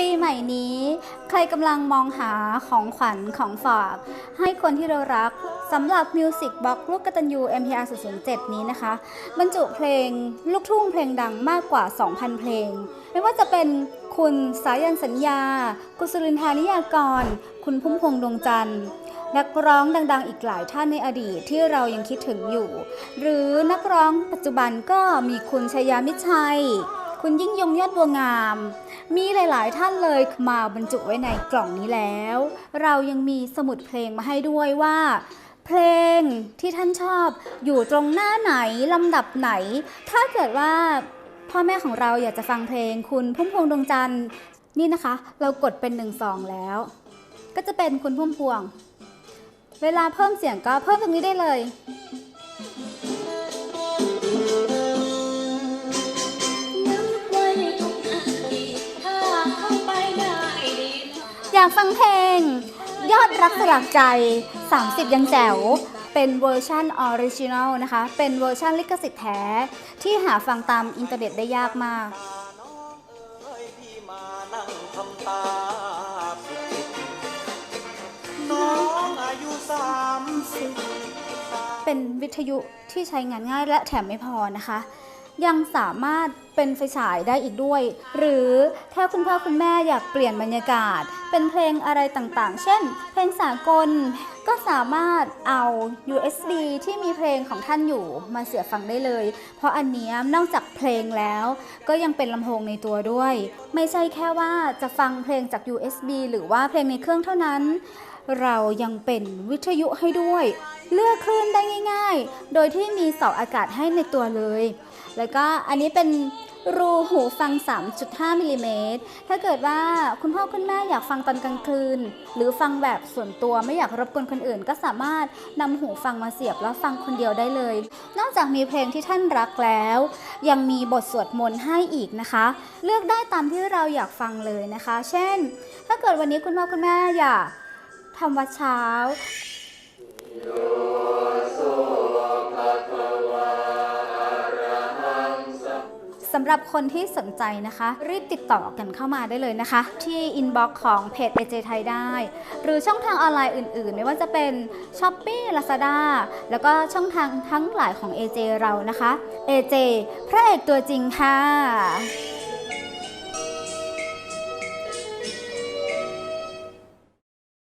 ปีใหม่นี้ใครกำลังมองหาของขวัญของฝากให้คนที่เรารักสำหรับ Music Box ลูกกตันยู MPR 007นี้นะคะ บรรจุเพลงลูกทุ่งเพลงดังมากกว่า 2,000 เพลง ไม่ว่าจะเป็นคุณสายันสัญญา กุศลินทานิยากร คุณพุ่มพวงดวงจันทร์นักร้องดัง ๆ อีกหลายท่านในอดีตที่เรายังคิดถึงอยู่ หรือนักร้องปัจจุบันก็มีคุณชยามิชัย คุณยิ่งยงยอดบัวงาม มีหลาย ๆ ท่านเลยมาบรรจุไว้ในกล่องนี้แล้ว เรายังมีสมุดเพลงมาให้ด้วยว่า เพลงที่ท่านชอบอยู่ตรงหน้าไหนลำดับไหน ถ้าเกิดว่าพ่อแม่ของเราอยากจะฟังเพลงคุณพุ่มพวงดวงจันทร์นี่นะคะ เรากดเป็นหนึ่งสองแล้ว ก็จะเป็นคุณพุ่มพวง เวลาเพิ่มเสียงก็เพิ่มตรงนี้ได้เลย อยากฟังเพลง ยอดรักสลักใจ 30 ยังแจ๋ว เป็นเวอร์ชันออริจินอลนะคะ เป็นเวอร์ชันลิขสิทธิ์แท้ ที่หาฟังตามอินเทอร์เน็ตได้ยากมากเอ้ยพี่มานั่งทำตาปิดน้องอายุสามสิบเป็นวิทยุที่ใช้งานง่ายและแถมไม่พอนะคะ ยังสามารถเป็นไฟฉายได้อีกด้วย หรือถ้าคุณพ่อคุณแม่อยากเปลี่ยนบรรยากาศ เป็นเพลงอะไรต่างๆ เช่น เพลงสากลก็สามารถเอา USB ที่มีเพลงของท่านอยู่มาเสียบฟังได้เลย เพราะอันนี้นอกจากเพลงแล้ว ก็ยังเป็นลำโพงในตัวด้วย ไม่ใช่แค่ว่าจะฟังเพลงจาก USB หรือว่าเพลงในเครื่องเท่านั้นเรายังเป็นวิทยุให้ด้วย เลือกคลื่นได้ง่าย ๆ โดยที่มีเสาอากาศให้ในตัวเลย แล้วก็อันนี้เป็น รูหูฟัง 3.5มิลลิเมตรถ้าเกิดว่าคุณพ่อคุณแม่อยากฟังตอนกลางคืน หรือฟังแบบส่วนตัวไม่อยากรบกวนคนอื่น ก็สามารถนำหูฟังมาเสียบแล้วฟังคนเดียวได้เลย นอกจากมีเพลงที่ท่านรักแล้ว ยังมีบทสวดมนต์ให้อีกนะคะ เลือกได้ตามที่เราอยากฟังเลยนะคะ เช่น ถ้าเกิดวันนี้คุณพ่อคุณแม่อยากทำวัดเช้า สำหรับคนที่สนใจนะคะ รีบติดต่อกันเข้ามาได้เลยนะคะ ที่อินบ็อกซ์ของเพจ AJ ไทยได้ หรือช่องทางออนไลน์อื่น ๆ ไม่ว่าจะเป็น s h อ p e e Lazada แล้วก็ช่องทางทั้งหลายของ AJ เรานะคะ AJ พระเอกตัวจริงค่ะ